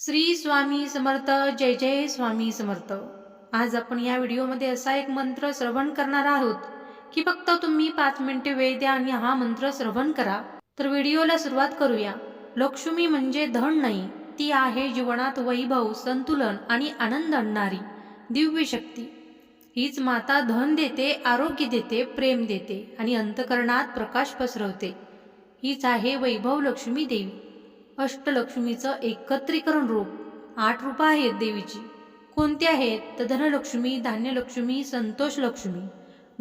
श्री स्वामी समर्थ जय जय स्वामी समर्थ. आज आपण या व्हिडिओमध्ये असा एक मंत्र श्रवण करणार आहोत की फक्त तुम्ही पाच मिनिटे वेळ द्या आणि हा मंत्र श्रवण करा. तर व्हिडिओला सुरुवात करूया. लक्ष्मी म्हणजे धन नाही ती आहे जीवनात वैभव संतुलन आणि आनंद आणणारी दिव्य शक्ती. हीच माता धन देते आरोग्य देते प्रेम देते आणि अंतकरणात प्रकाश पसरवते. हीच आहे वैभव लक्ष्मी देवी. अष्टलक्ष्मीचं एकत्रीकरण रूप. आठ रूपं आहेत देवीची. कोणती आहेत? तर धनलक्ष्मी धान्यलक्ष्मी संतोषलक्ष्मी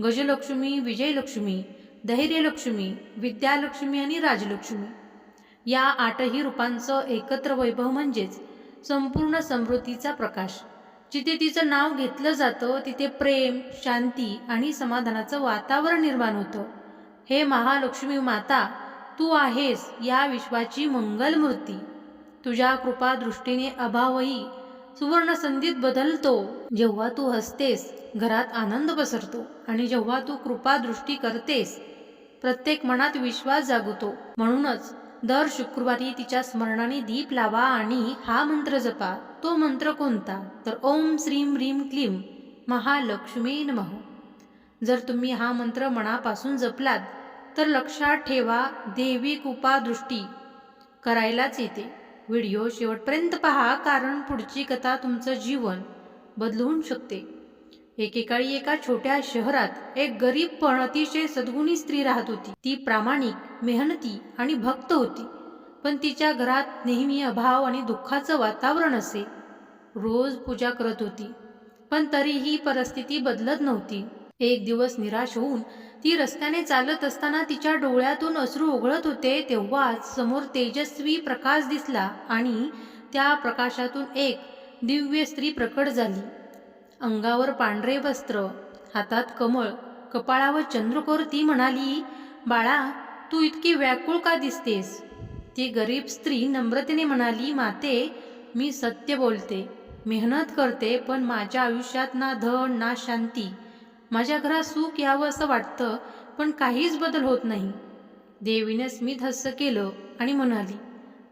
गजलक्ष्मी विजयलक्ष्मी धैर्यलक्ष्मी विद्यालक्ष्मी आणि राजलक्ष्मी. या आठही रूपांचं एकत्र वैभव म्हणजेच संपूर्ण समृद्धीचा प्रकाश. जिथे तिचं नाव घेतलं जातं तिथे प्रेम शांती आणि समाधानाचं वातावरण निर्माण होतं. हे महालक्ष्मी माता तू आहेस या विश्वाची मंगलमूर्ती. तुझ्या कृपा दृष्टीने अभावही सुवर्णसंधीत बदलतो. जेव्हा तू हसतेस घरात आनंद पसरतो आणि जेव्हा तू कृपा दृष्टी करतेस प्रत्येक मनात विश्वास जागवतो म्हणूनच दर शुक्रवारी तिच्या स्मरणाने दीप लावा आणि हा मंत्र जपा. तो मंत्र कोणता? तर ओम श्रीम ह्रीम क्लीम महालक्ष्मी नमः. जर तुम्ही हा मंत्र मनापासून जपलात तर लक्षात ठेवा देवी कृपा दृष्टी. करायलाच येते. व्हिडिओ शेवटपर्यंत पहा कारण पुढची कथा तुमचं जीवन बदलवून शकते. एकेकाळी एका छोट्या शहरात एक गरीब पण अतिशय सद्गुणी स्त्री राहत होती. ती प्रामाणिक मेहनती आणि भक्त होती. पण तिच्या घरात नेहमी अभाव आणि दुःखाचं वातावरण असे. रोज पूजा करत होती. पण तरीही परिस्थिती बदलत नव्हती. एक दिवस निराश होऊन ती रस्त्याने चालत असताना तिच्या डोळ्यातून अश्रू ओघळत होते तेव्हाच समोर तेजस्वी प्रकाश दिसला आणि त्या प्रकाशातून एक दिव्य स्त्री प्रकट झाली. अंगावर पांढरे वस्त्र हातात कमळ कपाळावर चंद्रकोर ती म्हणाली बाळा तू इतकी व्याकुळ का दिसतेस? ती गरीब स्त्री नम्रतेने म्हणाली माते मी सत्य बोलते मेहनत करते पण माझ्या आयुष्यात ना धन ना शांती माझ्या घरात सुख यावं असं वाटतं पण काहीच बदल होत नाही. देवीने स्मित हस्य केलं आणि म्हणाली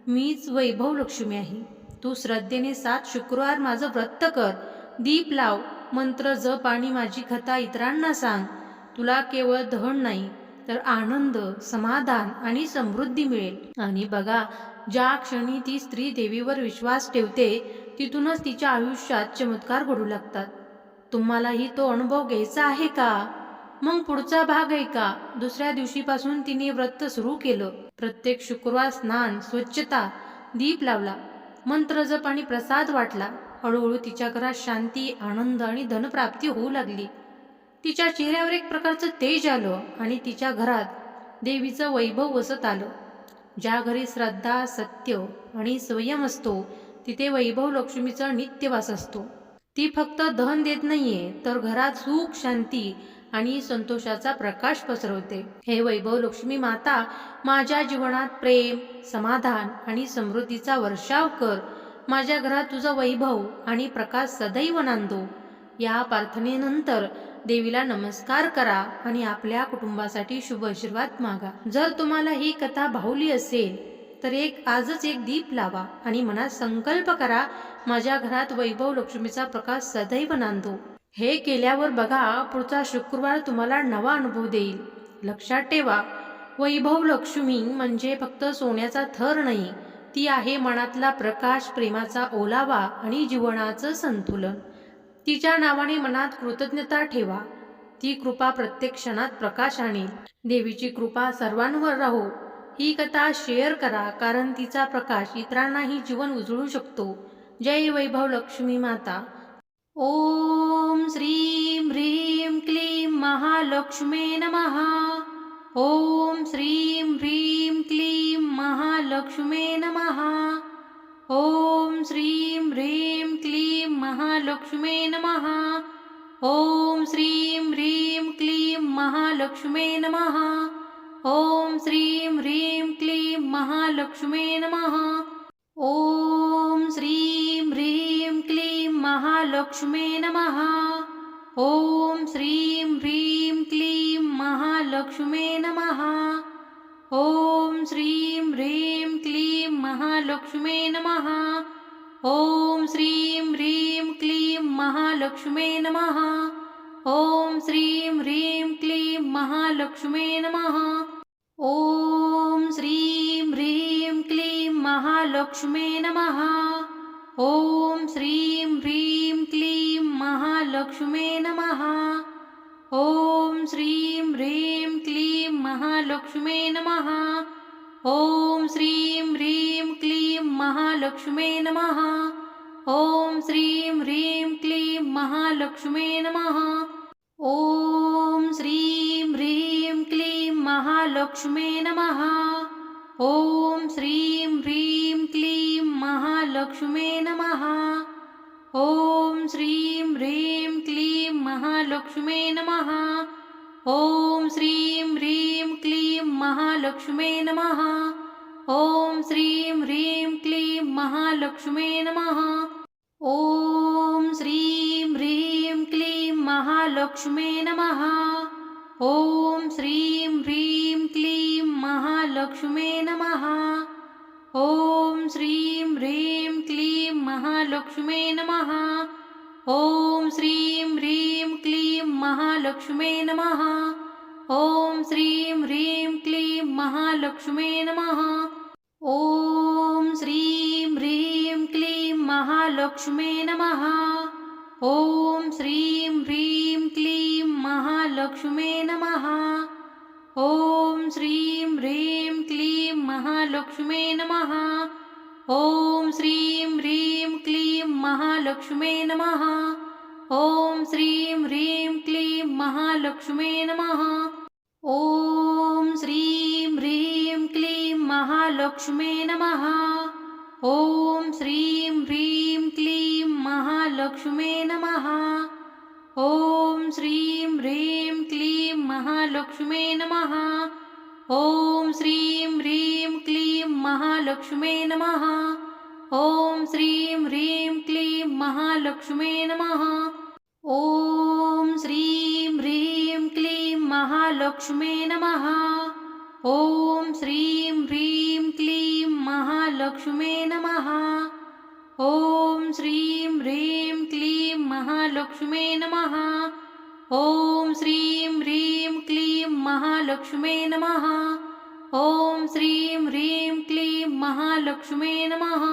मीच वैभव लक्ष्मी आहे. तू श्रद्धेने सात शुक्रवार माझं व्रत कर. दीप लाव मंत्र जप आणि माझी कथा इतरांना सांग. तुला केवळ धन नाही तर आनंद समाधान आणि समृद्धी मिळेल. आणि बघा ज्या क्षणी ती स्त्री देवीवर विश्वास ठेवते तिथूनच तिच्या आयुष्यात चमत्कार घडू लागतात. तुम्हालाही तो अनुभव घ्यायचा आहे का? मग पुढचा भाग आहे का? दुसऱ्या दिवशीपासून तिने व्रत सुरू केलं. प्रत्येक शुक्रवार स्नान स्वच्छता दीप लावला. मंत्र जप आणि प्रसाद वाटला. हळूहळू तिच्या घरात शांती आनंद आणि धनप्राप्ती होऊ लागली. तिच्या चेहऱ्यावर एक प्रकारचं तेज आलं आणि तिच्या घरात देवीचं वैभव वसत आलं. ज्या घरी श्रद्धा सत्य आणि संयम असतो तिथे वैभव लक्ष्मीचा नित्यवास असतो. ती फक्त धन देत नाहीये तर घरात सुख शांती आणि संतोषाचा प्रकाश पसरवते. हे वैभव लक्ष्मी माता माझ्या जीवनात प्रेम समाधान आणि समृद्धीचा वर्षाव कर. माझ्या घरात तुझा वैभव आणि प्रकाश सदैव नांदो. या प्रार्थनेनंतर देवीला नमस्कार करा आणि आपल्या कुटुंबासाठी शुभ आशीर्वाद मागा. जर तुम्हाला ही कथा भावली असेल तर एक आजच एक दीप लावा आणि मनात संकल्प करा माझ्या घरात वैभव लक्ष्मीचा प्रकाश सदैव नांदो. हे केल्यावर बघा पुढचा शुक्रवार तुम्हाला नवा अनुभव देईल. लक्षात ठेवा वैभव लक्ष्मी म्हणजे फक्त सोन्याचा थर नाही ती आहे मनातला प्रकाश प्रेमाचा ओलावा आणि जीवनाचं संतुलन. तिच्या नावाने मनात कृतज्ञता ठेवा. ती कृपा प्रत्येक क्षणात प्रकाश आणेल. देवीची कृपा सर्वांवर राहो. ही कथा शेअर करा कारण तिचा प्रकाश इतरांनाही जीवन उजळू शकतो. जय वैभव लक्ष्मी माता. ओम श्रीं ह्रीं क्लीं महालक्ष्मे नमः. ओम श्रीं ह्रीं क्लीं महालक्ष्मे नमः. ओम श्रीं ह्रीं क्लीं महालक्ष्मे नमः. ओम श्रीं ह्रीं क्लीं महालक्ष्मे नमः. ओम श्रीं ह्रीं क्लीं महालक्ष्मे नमः. महालक्ष्मे नमः. ओम श्रीं ह्रीं क्लीं महालक्ष्मे नमः. ओम श्रीं ह्रीं क्लीं महालक्ष्मे नमः. ॐ श्रीं ह्रीं क्लीं महालक्ष्मे नमः. ॐ श्रीं ह्रीं क्लीं महालक्ष्मे नमः. ॐ श्रीं ह्रीं क्लीं महालक्ष्मे नमः. ॐ श्रीं ह्रीं क्लीं महालक्ष्मे नमः। ॐ श्रीं ह्रीं क्लीं महालक्ष्मे नमः। ॐ श्रीं ह्रीं क्लीं महालक्ष्मे नमः। ॐ श्रीं ह्रीं क्लीं महालक्ष्मे नमः। ॐ श्रीं ह्रीं क्लीं महालक्ष्मे नमः। ॐ श्रीं ह्रीं महालक्ष्मे नमः। ॐ श्रीं ह्रीं क्लीं महालक्ष्मे नमः। ॐ श्रीं ह्रीं क्लीं महालक्ष्मे नमः। ॐ श्रीं ह्रीं क्लीं महालक्ष्मे नमः। ॐ श्रीं ह्रीं क्लीं महालक्ष्मे नमः। ॐ श्रीं ह्रीं क्लीं महालक्ष्मे नमः। ॐ श्रीं ह्रीं क्लीं महालक्ष्मे नमः। ॐ श्रीं ह्रीं क्लीं महालक्ष्मे नमः। ॐ श्रीं ह्रीं क्लीं महालक्ष्मे नमः। ॐ श्रीं ह्रीं क्लीं महालक्ष्मे नमः। ॐ श्रीं ह्रीं क्लीं महालक्ष्मे नमः। ॐ श्रीं ह्रीं क्लीं महालक्ष्मे नमः. ॐ श्रीं ह्रीं क्लीं महालक्ष्मे नमः. ॐ श्रीं ह्रीं क्लीं महालक्ष्मे नमः. ॐ श्रीं ह्रीं क्लीं महालक्ष्मे नमः. ॐ श्रीं ह्रीं क्लीं महालक्ष्मे नमः. ॐ श्रीं ह्रीं क्लीं महालक्ष्मे नमः. ॐ श्रीं ह्रीं क्लीं महालक्ष्मे नमः। ॐ श्रीं ह्रीं क्लीं महालक्ष्मे नमः। ॐ श्रीं ह्रीं क्लीं महालक्ष्मे नमः। ॐ श्रीं ह्रीं क्लीं महालक्ष्मे नमः। ॐ श्रीं ह्रीं क्लीं महालक्ष्मे नमः। ॐ श्रीं ह्रीं क्लीं महालक्ष्मे नमः। ॐ श्रीं ह्रीं क्लीं महालक्ष्मे नमः।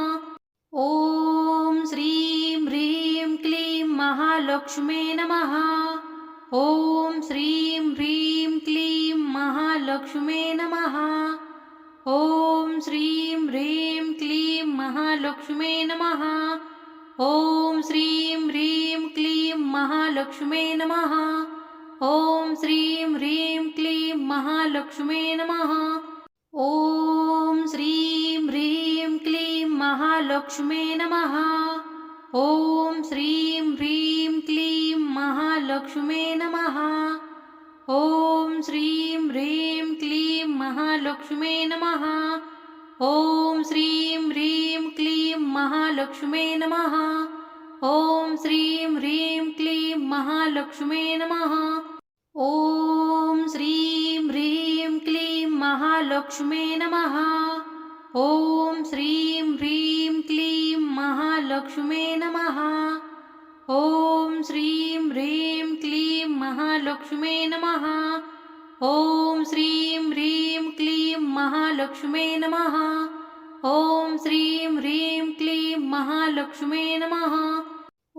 ॐ श्रीं ह्रीं क्लीं महालक्ष्मे नमः। ॐ श्रीं ह्रीं क्लीं महालक्ष्मे नमः। ॐ श्रीं ह्रीं क्लीं महालक्ष्मे नमः। ॐ श्रीं ह्रीं क्लीं महालक्ष्मे नमः। ॐ श्रीं ह्रीं क्लीं महालक्ष्मे नमः। ॐ श्रीं ह्रीं क्लीं महालक्ष्मे नमः। ॐ श्रीं ह्रीं क्लीं महालक्ष्मे नमः। ॐ श्रीं ह्रीं क्लीं महालक्ष्मे नमः ॐ श्रीं ह्रीं क्लीं महालक्ष्मे नमः। ॐ श्रीं ह्रीं क्लीं महालक्ष्मे नमः। ॐ श्रीं ह्रीं क्लीं महालक्ष्मे नमः। ॐ श्रीं ह्रीं क्लीं महालक्ष्मे नमः। ॐ श्रीं ह्रीं क्लीं महालक्ष्मे नमः। ॐ श्रीं ह्रीं क्लीं महालक्ष्मे नमः। ॐ श्रीं ह्रीं क्लीं महालक्ष्मे नमः।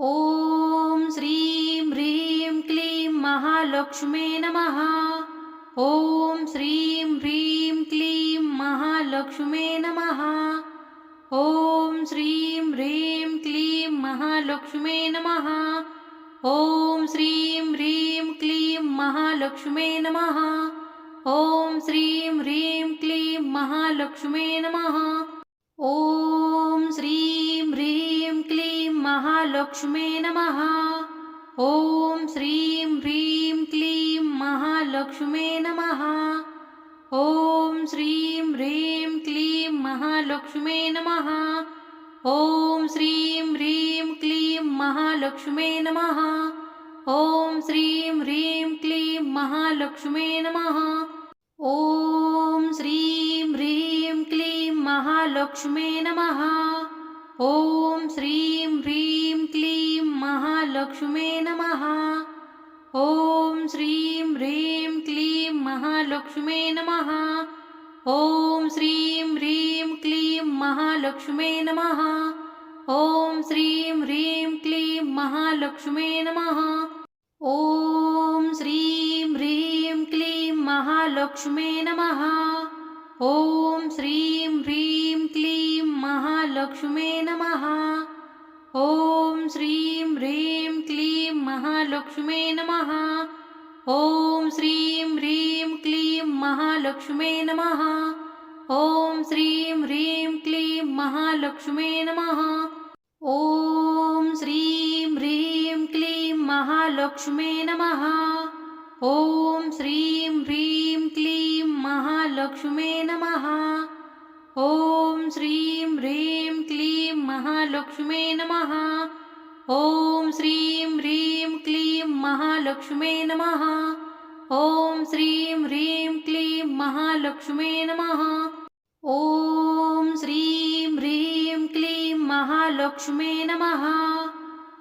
ॐ श्रीं ह्रीं क्लीं महालक्ष्मे नमः। ॐ श्रीं ह्रीं क्लीं महालक्ष्मे नमः। ॐ श्रीं ह्रीं क्लीं महालक्ष्मे नमः। ॐ श्रीं ह्रीं क्लीं महालक्ष्मे नमः। ॐ श्रीं ह्रीं क्लीं महालक्ष्मे नमः। ॐ श्रीं ह्रीं क्लीं महालक्ष्मे नमः। ॐ श्रीं ह्रीं क्लीं महालक्ष्मे नमः। ॐ श्रीं ह्रीं क्लीं महालक्ष्मे नमः। ॐ श्रीं ह्रीं क्लीं महालक्ष्मे नमः। ॐ श्रीं ह्रीं क्लीं महालक्ष्मे नमः। ॐ श्रीं ह्रीं क्लीं महालक्ष्मे नमः। ॐ श्रीं ह्रीं क्लीं महालक्ष्मे नमः। ॐ श्रीं ह्रीं क्लीं महालक्ष्मे नमः। ॐ श्रीं ह्रीं क्लीं महालक्ष्मे नमः। ॐ श्रीं ह्रीं क्लीं महालक्ष्मे नमः। ॐ श्रीं ह्रीं क्लीं महालक्ष्मे नमः। ॐ श्रीं ह्रीं क्लीं महालक्ष्मे नमः। ॐ श्रीं ह्रीं क्लीं महालक्ष्मे नमः। ॐ श्रीं ह्रीं क्लीं महालक्ष्मे नमः। ॐ श्रीं ह्रीं क्लीं महालक्ष्मे नमः। ॐ श्रीं ह्रीं क्लीं महालक्ष्मे नमः। ॐ श्रीं ह्रीं क्लीं महालक्ष्मे नमः। ॐ श्रीं ह्रीं क्लीं महालक्ष्मे नमः। ॐ श्रीं ह्रीं क्लीं महालक्ष्मे नमः। ॐ श्रीं ह्रीं क्लीं महालक्ष्मी नमः। ॐ श्रीं ह्रीं क्लीं महालक्ष्मे नमः।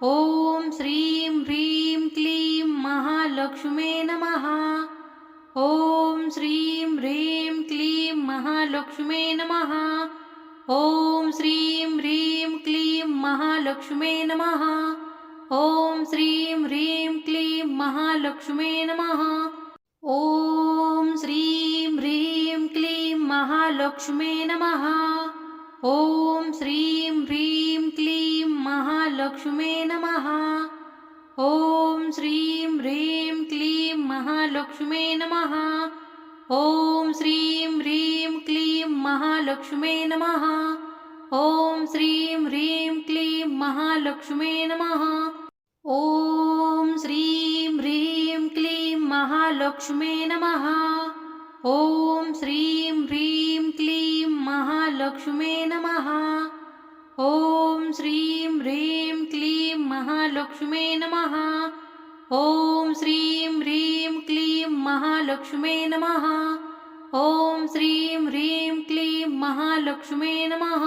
ॐ श्रीं ह्रीं क्लीं महालक्ष्मी नमः। ॐ श्रीं ह्रीं क्लीं महालक्ष्मी नमः। ॐ श्रीं ह्रीं क्लीं महालक्ष्मी नमः। ॐ श्रीं ह्रीं क्लीं महालक्ष्मी नमः। ॐ श्रीं ह्रीं क्लीं महालक्ष्मे नमः। ॐ श्रीं ह्रीं क्लीं महालक्ष्मे नमः। ॐ श्रीं ह्रीं क्लीं महालक्ष्मे नमः। ॐ श्रीं ह्रीं क्लीं महालक्ष्मे नमः। ॐ श्रीं ह्रीं क्लीं महालक्ष्मे नमः। ॐ महालक्ष्मे नमः। ॐ श्रीं ह्रीं क्लीं महालक्ष्मे नमः। ॐ श्रीं ह्रीं क्लीं महालक्ष्मे नमः। ॐ श्रीं ह्रीं क्लीं महालक्ष्मे नमः। ॐ श्रीं ह्रीं क्लीं महालक्ष्मे नमः।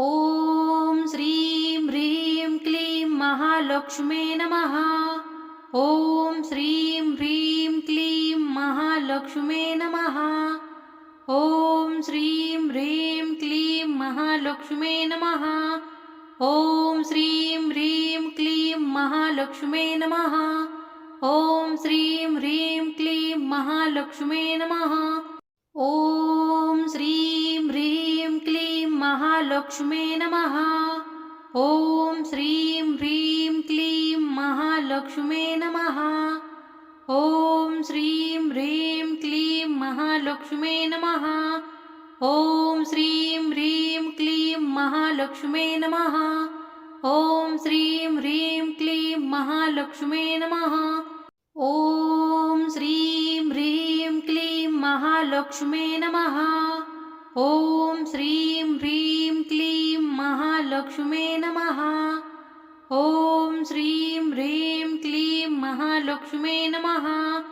ॐ श्रीं ह्रीं क्लीं महालक्ष्मे नमः। ॐ श्रीं ह्रीं क्लीं महालक्ष्मे नमः। ॐ श्रीं ह्रीं क्लीं महालक्ष्मे नमः। ॐ श्रीं ह्रीं क्लीं महालक्ष्मे नमः। ॐ श्रीं ह्रीं क्लीं महालक्ष्मे नमः। ॐ श्रीं ह्रीं क्लीं महालक्ष्मे नमः। ॐ श्रीं ह्रीं क्लीं महालक्ष्मे नमः। ॐ श्रीं ह्रीं क्लीं महालक्ष्मे नमः। ॐ श्रीं ह्रीं क्लीं महालक्ष्मे नमः। ॐ श्रीं ह्रीं क्लीं महालक्ष्मे नमः। ॐ श्रीं ह्रीं क्लीं महालक्ष्मे नमः। ॐ श्रीं ह्रीं क्लीं महालक्ष्मे नमः। ॐ श्रीं ह्रीं क्लीं महालक्ष्मे नमः।